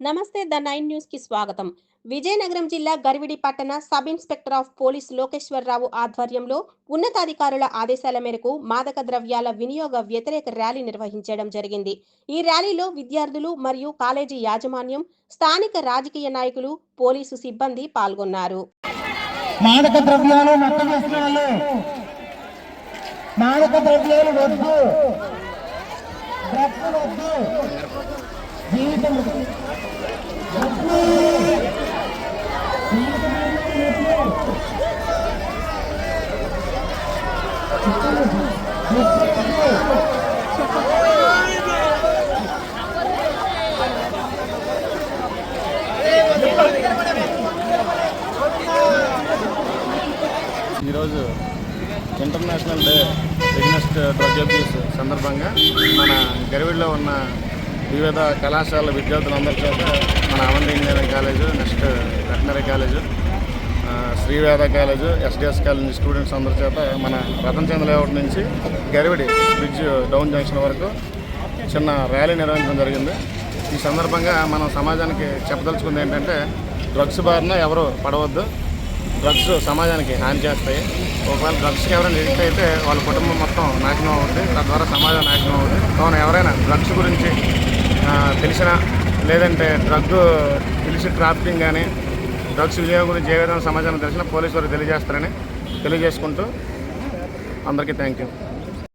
నమస్తే the nine న్యూస్కి స్వాగతం. విజయనగరం జిల్లా గరివిడి పట్టణ sub inspector of police Lokeswararao ఆధ్వర్యంలో ఉన్నతాధికారుల ఆదేశాల మేరకు మాదక ద్రవ్యాల వినియోగ వ్యతిరేక ర్యాలీ నిర్వహించడం జరిగింది. ఈ ర్యాలీలో విద్యార్థులు మరియు కాలేజీ యాజమాన్యం స్థానిక రాజకీయ నాయకులు పోలీసు సిబ్బంది పాల్గొన్నారు. మాదక ద్రవ్యాలు మాదక ద్రవ్యాలు వద్దు వద్దు జీవితం ఈరోజు international day against drug abuse సందర్భంగా మన గరివిడిలో ఉన్న వివిధ కళాశాల విద్యార్థులందరి చేత మన Avanthi engineering college next veterinary college Sriveda college SDS college students అందరి చేత మన రతన్ చంద్ర లేఅవుట్ నుంచి గరివిడి బ్రిడ్జ్ డౌన్ జంక్షన్ వరకు చిన్న ర్యాలీ నిర్వహించడం జరిగింది. ఈ సందర్భంగా మనం సమాజానికి చెప్పదలుచుకుంది ఏంటంటే డ్రగ్స్ బారిన ఎవరు పడవద్దు. డ్రగ్స్ సమాజానికి హాని చేస్తాయి. ఒకవేళ డ్రగ్స్కి ఎవరైనా ఎడిక్ట్ అయితే వాళ్ళ కుటుంబం మొత్తం నాశనం అవుతుంది తద్వారా సమాజం నాశనం అవుతుంది కావున ఎవరైనా డ్రగ్స్ గురించి తెలిసిన లేదంటే డ్రగ్ తెలిసి ట్రాఫికింగ్ కానీ డ్రగ్స్ వినియోగం గురించి ఏ విధంగా సమాచారం తెలిసిన పోలీసు వారికి తెలియజేస్తారని తెలియజేసుకుంటూ అందరికీ థ్యాంక్ యూ